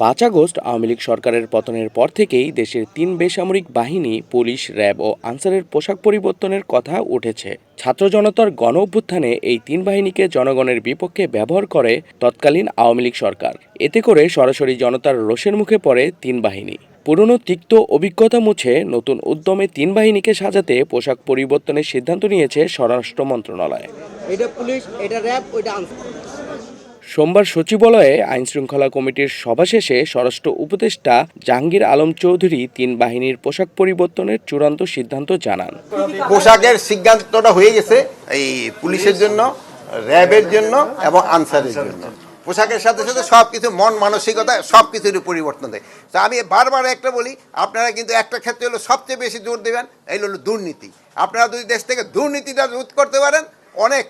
পাঁচ আগস্ট আওয়ামী লীগ সরকারের পতনের পর থেকেই দেশের তিন বেসামরিক বাহিনী, পুলিশ, র্যাব ও আনসারের পোশাক পরিবর্তনের কথা উঠেছে। ছাত্র জনতার গণ অভ্যুত্থানে এই তিন বাহিনীকে জনগণের বিপক্ষে ব্যবহার করে তৎকালীন আওয়ামী লীগ সরকার। এতে করে সরাসরি জনতার রোষের মুখে পড়ে তিন বাহিনী। পুরনো তিক্ত অভিজ্ঞতা মুছে নতুন উদ্যমে তিন বাহিনীকে সাজাতে পোশাক পরিবর্তনের সিদ্ধান্ত নিয়েছে স্বরাষ্ট্র মন্ত্রণালয়। এটা পুলিশ, এটা র্যাব, ওইটা সোমবার সচিবালয়ে আইনশৃঙ্খলা কমিটির সভা শেষে স্বরাষ্ট্র উপদেষ্টা জাহাঙ্গীর আলম চৌধুরী তিন বাহিনীর পোশাক পরিবর্তনের চূড়ান্ত সিদ্ধান্ত জানান। পোশাকের সিদ্ধান্তটা হয়ে গেছে এই পুলিশের জন্য, র্যাবের জন্য এবং আনসারের জন্য। পোশাকের সাথে সাথে সব কিছু মন মানসিকতা সব কিছুরই পরিবর্তন দেয়। তা আমি বারবার একটা বলি, আপনারা কিন্তু একটা ক্ষেত্রে হলো সবচেয়ে বেশি জোর দেবেন, এই হলো দুর্নীতি। আপনারা যদি দেশ থেকে দুর্নীতিটা রোধ করতে পারেন, অনেক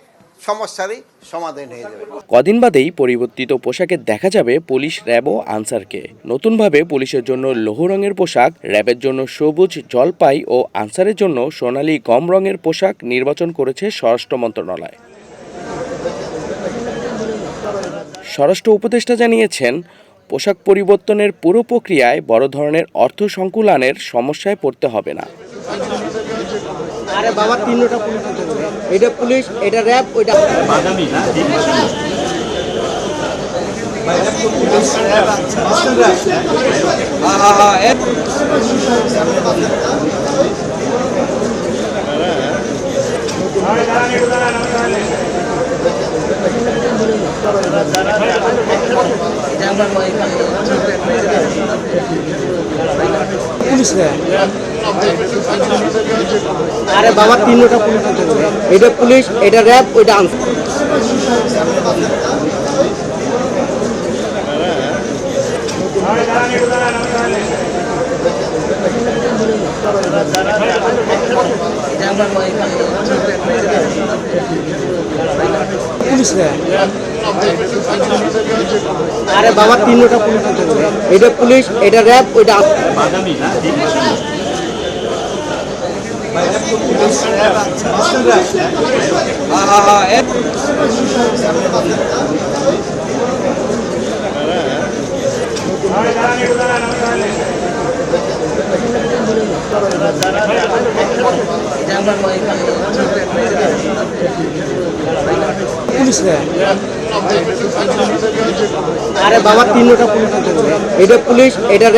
সমস্যারই সমাধান হয়ে যাবে। কদিন বাদেই পরিবর্তিত পোশাকে দেখা যাবে পুলিশ র্যাব ও আনসারকে। নতুনভাবে পুলিশের জন্য লৌহ রঙের পোশাক, র্যাবের জন্য সবুজ জলপাই ও আনসারের জন্য সোনালী গম রঙের পোশাক নির্বাচন করেছে স্বরাষ্ট্র মন্ত্রণালয়। স্বরাষ্ট্র উপদেষ্টা জানিয়েছেন, পোশাক পরিবর্তনের পুরো প্রক্রিয়ায় বড় ধরনের অর্থ সংকুলানের সমস্যায় পড়তে হবে না। আরে বাবা তিনটা পুলিশ এটা পুলিশ এটা র্যাব ওইটা পুলিশ র্যাব। আরে বাবা তিনটা পুলিশ এটা পুলিশ, এটা র্যাব, ওইটা পুলিশ আরে বাবা তিনটা পুলিশ এটা পুলিশ, এটা র্যাব, ওইটা আনসার আরে বাবা তিনটা পুলিশ এটা পুলিশ এটা